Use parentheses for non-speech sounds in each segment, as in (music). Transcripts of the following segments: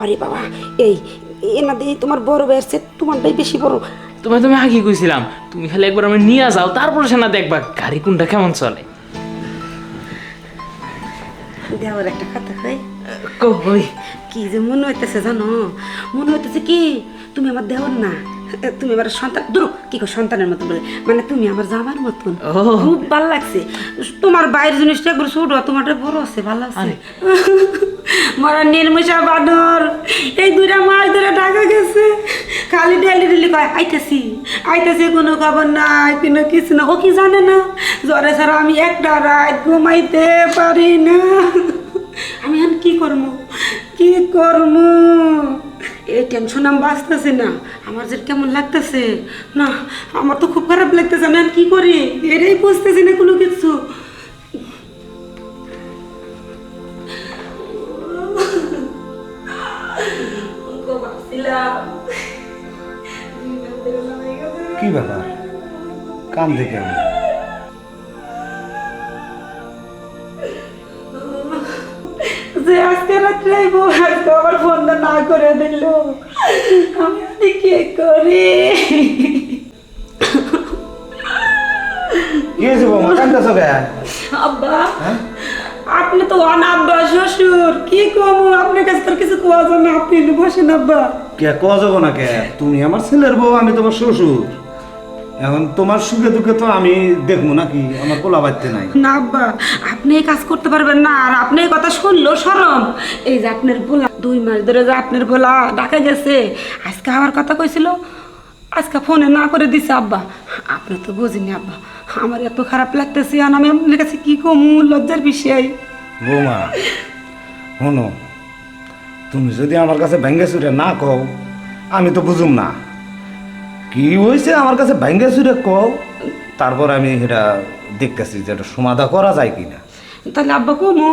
আরে বাবা এই এনা দিয়ে তোমার বড় বেরছে তোমারটাই বেশি বড়। তোমায় তুমি আগে কইছিলাম তুমি খালি একবার আমি নিয়ে যাও তারপরে সেনা দেখবা গাড়ি কোনটা কেমন চলে। দেওয়ার একটা কথা কই? কই? কি যে মনে হইতেছে জানো? মনে হইতেছে কি? তুমি আমার দেওয়ার না। তুমি আমার সন্তান দূর কি কো সন্তানের মতো বলে। মানে তুমি আমার জামার মতন। খুব ভালো লাগছে। তোমার বাইরের জিনিসটা একবার ছোট তোমারটা বড় আছে ভালো আছে। (laughs) মরা নির্মশা বানর এই দুইটা মাস ধরে ঢাকা গেছে। খালি ডেলি ডেলি কয় আইতেছি আইতেছি কোনো খবর নাই কোনো কিছু না ও কি জানে না? জ্বরে ছাড়া আমি একটা রাত ঘুমাইতে পারি না। আমি এখন কি করব কি করব এই টেনশন আমি বাঁচতেছি না। আমার যে কেমন লাগতেছে। না আমার তো খুব খারাপ লাগতেছে। আমি এখন কি করি? এটাই বুঝতেছি না কোনো কিছু। কি ব্যাপার? কান? থেকে আমি যে আজকে রাত্রে আজকে আমার ফোনটা না করে দিল। আমি আজ কি করি? কি হয়েছে বৌমা কান্দাছ কে আব্বা আপনি তো অন আব্বা শ্বশুর কি কমু? আপনার কাছে তোর কিছু কোয়া না আপনি একটু বসেন আব্বা। কে যাব না কে? তুমি আমার ছেলের বউ আমি তোমার শ্বশুর। এখন তোমার সুখে দুঃখে তো আমি দেখব নাকি? আমার কোলা বাড়তে নাই। না আব্বা আপনি এই কাজ করতে পারবেন না আর আপনি এই কথা শুনলো সরম এই যে আপনার ভোলা দুই মাস ধরে যে আপনার ভোলা ডাকা গেছে আজকে আমার কথা কইছিল আজকে ফোনে না করে দিছে আব্বা। আপনি তো বুঝিনি আব্বা আমার এত খারাপ লাগতেছে আর আমি আপনার কাছে কি কমু লজ্জার বিষয়। বৌমা শোনো তুমি যদি আমার কাছে ভেঙ্গে চুরে না কও আমি তো বুঝুম না। কি হয়েছে? আমার কাছে ভেঙ্গে চুরে কও। তারপর আমি এটা দেখতেছি যে এটা সমাধা করা যায় কিনা। তাহলে আব্বা কমু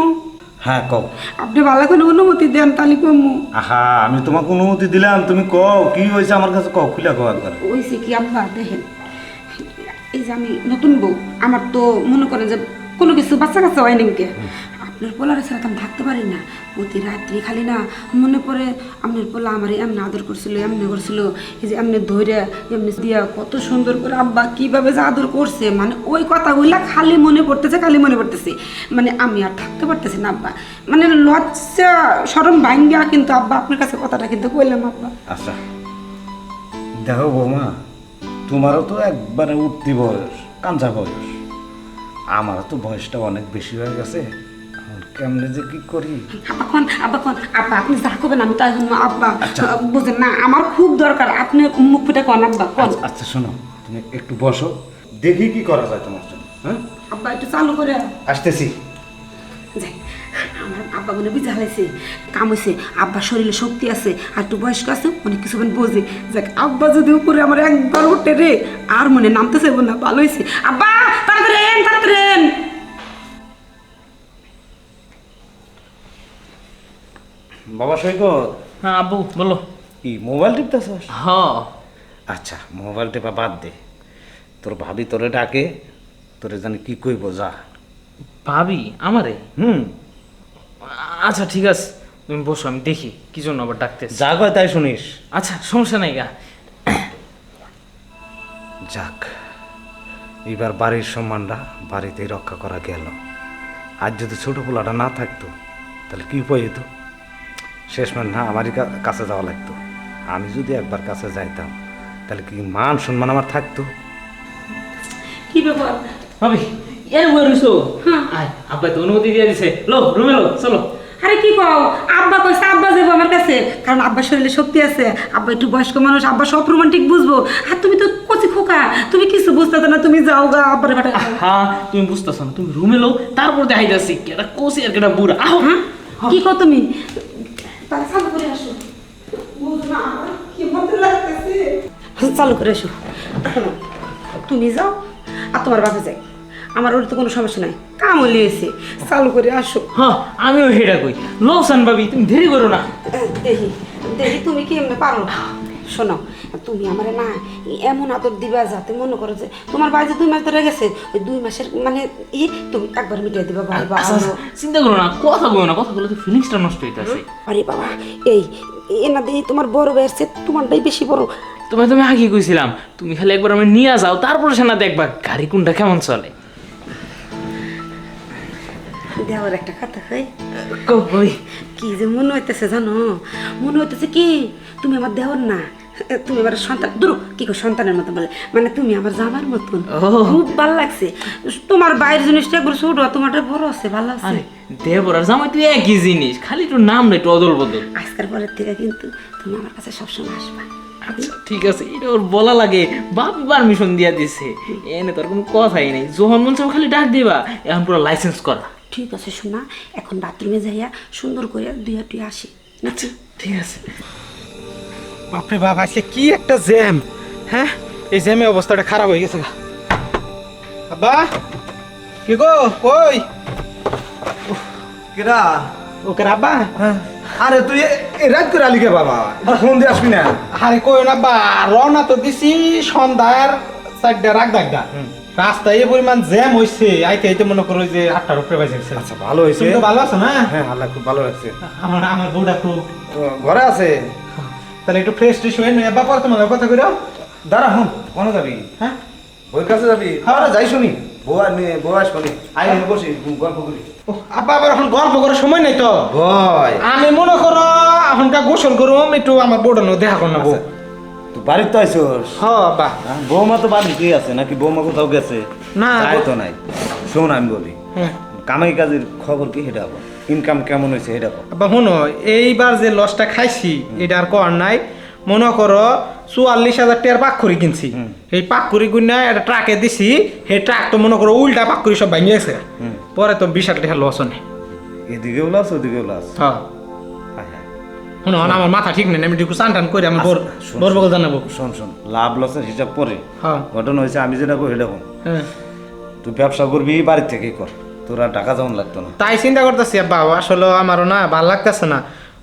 হ্যাঁ কও। আপনি ভালো করে অনুমতি দেন তাহলে কমু আহা আমি তোমাকে অনুমতি দিলাম তুমি কও কি হয়েছে আমার কাছে কও খুলে কও একবার। ওইসে কি আব্বা দেখেন এই যে আমি নতুন বউ আমার তো মনে করেন যে কোনো কিছু বাচ্চা কাচ্চা হয় নাকি আপনার পোলার ছাড়া তো আমি থাকতে পারি না। প্রতি রাত্রি খালি না মনে পড়ে, আপনার পোলা আমার এমনি আদর করছিল, এমনি করছিল। এই যে এমনি ধৈর্য এমনি দিয়া কত সুন্দর করে আব্বা কীভাবে যে আদর করছে মানে ওই কথাগুলা খালি মনে পড়তেছে, খালি মনে পড়তেছে। মানে আমি আর থাকতে পারতেছি না আব্বা। মানে লজ্জা সরম ভাঙ্গা কিন্তু আব্বা আপনার কাছে কথাটা কিন্তু কইলাম আব্বা। আচ্ছা। দেখো বৌমা, তোমারও তো একবারে উঠতি বয়স, কাঞ্চা বয়স। আমারও তো বয়সটা অনেক বেশি হয়ে গেছে। কেমনে যে কি করি? আব্বা কোন আব্বা আপনি যা করবেন আমি তাই জন্য আব্বা আচ্ছা। বুঝেন না আমার খুব দরকার আপনি মুখ ফুটে কোন আব্বা কোন। আচ্ছা, আচ্ছা শোনো তুমি একটু বসো দেখি কি করা যায় তোমার জন্য হ্যাঁ? আব্বা একটু চালু করে আসতেছি। যাই আমার আব্বা মনে বুঝে হালাইছে কাম হয়েছে আব্বার শরীরে শক্তি আছে আর একটু বয়স্ক আছে অনেক কিছু মানে বোঝে। যাক আব্বা যদি উপরে আমার একবার উঠে রে আর মনে নামতে চাইব না ভালো হয়েছে আব্বা তাড়াতাড়ি তাড়াতাড়ি বাবা সৈকত? হ্যাঁ আব্বু বলো। কি মোবাইল টিপতেছস হ আচ্ছা মোবাইল টেপা বাদ দে। তোর ভাবি তোরে ডাকে তোরে জানি কি কইব যা। ভাবি? আমারে? হুম। আচ্ছা ঠিক আছে। তুমি বসো আমি দেখি কি জন্য আবার ডাকতেছি। যা কয় তাই শুনিস। আচ্ছা সমস্যা নাই গা। যাক এবার বাড়ির সম্মানটা বাড়িতেই রক্ষা করা গেল। আজ যদি ছোট পোলাটা না থাকতো তাহলে কি উপায় হতো শেষমেশ না আমারই কাছে যাওয়া লাগতো। আমি যদি একবার কাছে যাইতাম তাহলে কি মান সম্মান আমার থাকতো? কি ব্যাপার? ভাবি এর বই রইছো? আয় আব্বা তো অনুমতি দিয়ে দিছে। লো রুমে লো চলো। আরে কি কও? আব্বা কইছে আব্বা যাব আমার কাছে। কারণ আব্বার শরীরে শক্তি আছে। আব্বা একটু বয়স্ক মানুষ আব্বা সব রোমান্টিক বুঝব। আর তুমি তো কচি খোকা। তুমি কিছু বুঝতে না তুমি যাও গা আব্বার ভাটা হ্যাঁ তুমি বুঝতেছ না তুমি রুমে লো তারপর দেখাই যাচ্ছি কেটা কোসি আর কেটা বুড়া। আহ! হ্যাঁ? কি কও তুমি? তাহলে চালু করে আসো। বুঝ না, কি মতো লাগতেছে। চালু করে আসো। তুমি যাও আর তোমার বাপে যাই। আমার ওর তো কোনো সমস্যা নাই। কাম লিয়েছে চালু করে আসো। হ্যাঁ আমিও হেডা কই। লোসান বাবি ভাবি তুমি দেরি করো না। দেখি। দেখি তুমি কি এমনি পারো শোনো তুমি আমারে না এমন আদর দিবা যাতে মনে করো যে তোমার বাড়িতে দুই মাস ধরে গেছে ওই দুই মাসের মানে ই তুমি একবার মিটিয়ে দিবা ভাই আচ্ছা, আচ্ছা, চিন্তা করো না কথা বলো না কথা বলে তো ফিলিংসটা নষ্ট হইতেছে। আরে বাবা এই এ না দিয়ে তোমার বড় ভাইয়ের চেয়ে তোমারটাই বেশি বড়। তোমায় তুমি আগে কইছিলাম তুমি খালি একবার আমি নিয়ে যাও তারপরে সে না দেখবা গাড়ি কোনটা কেমন চলে। দেওয়ার একটা কথা হয় কই? কি যে মনে হইতেছে জানো? মনে হইতেছে কি তুমি আমার দেওয়ার না। তুমি আমার সন্তান। দূর কি কো সন্তানের মতো বলে। মানে তুমি আমার জামার মতন। খুব ভালো লাগছে। তোমার বাইরের জিনিসটা একবার ছোট তোমারটা বড় আছে ভালো আছে দেবর আর জামাই তুই একই জিনিস। খালি তোর নাম নাই একটু অদল বদল আজকের পরের থেকে কিন্তু তুমি আমার কাছে সবসময় আসবা। আচ্ছা ঠিক আছে। এটা ওর বলা লাগে। বাপি পারমিশন দিয়া দিছে। এনে তোর কোনো কথাই নেই। যখন মন খালি ডাক দিবা। এখন পুরো লাইসেন্স করা। ঠিক আছে শোনা এখন বাথরুমে যাইয়া সুন্দর করে দুই টুই আসি। আচ্ছা ঠিক আছে। বাপরে বাপ আজকে কি একটা জ্যাম হ্যাঁ? এই জ্যামে অবস্থাটা খারাপ হয়ে গেছে গা। আব্বা কি গো? কই কেরা ওকে আব্বা? আরে তুই রাত করে আলিকে বাবা? একটু ফোন দিয়ে আসবি না? আরে কই না আব্বা? রওনা তো দিছি সন্ধ্যার চারটা রাখ ডাকদা রাস্তায় এই পরিমাণ জ্যাম হইছে আইতে আইতে মনে করো যে আটটার উপরে বাজে গেছে। আচ্ছা ভালো হয়েছে তুমি তো ভালো আছো না? হ্যাঁ আল্লাহ খুব ভালো লাগছে। আমার আমার বউটা খুব ঘরে আছে? তাহলে একটু ফ্রেশ ট্রেশ হয়ে নিয়ে আব্বা পরে তোমার কথা কইরো দাঁড়া হন কোনে যাবি? হ্যাঁ? বইয়ের কাছে যাবি? হ্যাঁ। যাই শুনি বউ আর নিয়ে বউ আসবি আই বসি গল্প করি। ও, আব্বা আবার এখন গল্প করার সময় নাই তো? ভয়। আমি মনে করো এখনকার গোসল করুম একটু আমার নিয়ে দেখা করো না বউ। তুই বাড়ির তো আইসোস? হ বৌমা তো বাড়িতেই আছে নাকি বৌমা কোথাও গেছে? না, তাই তো নাই। শোন আমি বলি হ্যাঁ। কামাই কাজের খবর কি সেটা বল? ইনকাম কেমন হয়েছে সেটা আব্বা শুনো এইবার যে লসটা খাইছি এটা আর কর নাই। মনে করো চুয়াল্লিশ হাজার টাকার পাক কিনছি। এই পাক করে কিনে একটা ট্রাকে দিছি সেই ট্রাক তো মনে করো উল্টা পাক করে সব ভাঙিয়ে গেছে। পরে তো বিশ হাজার টাকা লস নেই। এদিকেও লাস ওদিকেও লাস হায়। শুনো আমার মাথা ঠিক নেই আমি একটু চান টান করে আমি বোর বোর বগল জানাব। শোন শোন লাভ লসের হিসাব পরে হ্যাঁ। ঘটনা হয়েছে আমি যেটা করি সেটা হ্যাঁ। তুই ব্যবসা করবি বাড়ির থেকেই কর। তোর টাকা যেমন লাগতো না। তাই চিন্তা করতেছি আব্বা আসলে আমারও না ভালো লাগতেছে না।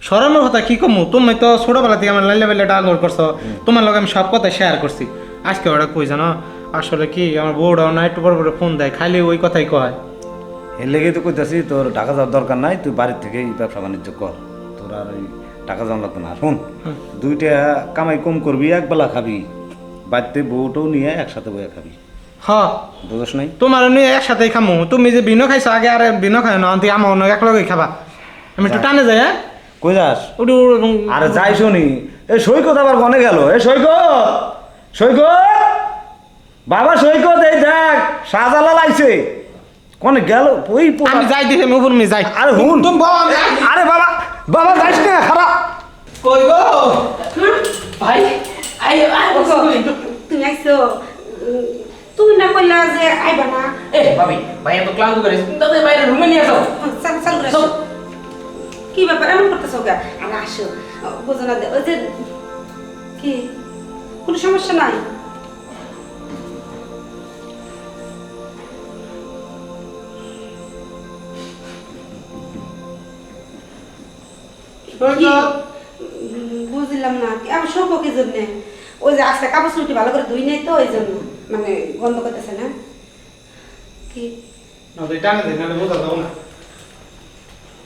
সরমের কথা কি কমু? তুমি তো ছোটবেলা থেকে আমার লাইলে বেলে ডাল করছ। তোমার লগে আমি সব কথা শেয়ার করছি। আজকে ওরা কই জানো? আসলে কি আমার বউটাও না একটু বড় বড় ফোন দেয় খালি ওই কথাই কয়। এর লেগেই তো কইতাছি তোর টাকা যাওয়ার দরকার নাই তুই বাড়ির থেকেই ব্যবসা বাণিজ্য কর। তোর আর টাকা যেমন লাগতো না শোন। দুইটা কামাই কম করবি এক বেলা খাবি। বাড়িতে বউটাও নিয়ে একসাথে বইয়া খাবি। হ বুঝস নাই? তোমার নিয়ে একসাথেই খামু। তুমি যে বিনো খাইছো আগে আর বিনো খাই না তুই আমার অন্য এক লগেই খাবা। আমি একটু টানে যাই হ্যাঁ? কই যাস? আরে যাই শুনি। এ সৈকত আবার কনে গেল? এ সৈকত! সৈকত! বাবা সৈকত এই দেখ শাহজালাল আইছে। কনে গেল? ওই আমি যাই দেখে উপর আমি যাই। আরে হুন। তুমি আমি আরে বাবা বাবা যাইস না খারাপ কই গো? ভাই আই আই তুমি আইছো। তুমি না কইলা যে আইবা না। এ ভাবি ভাই এত ক্লান্ত করে তুমি বাইরে রুমে নিয়ে যাও চাল চাল করে। কি ব্যাপার এমন করতেছো গা আরে আসো। বোঝো না দে- ওই যে কি? কোনো সমস্যা নাই? বুঝলাম না আমি সম্পর্কে জন্য? ওই যে আজকে কাপড় চুলটি ভালো করে ধুই নাই তো ওই জন্য। মানে গন্ধ করতেছে না? কি? না তুই টানে দে নাহলে বোঝা যাব না।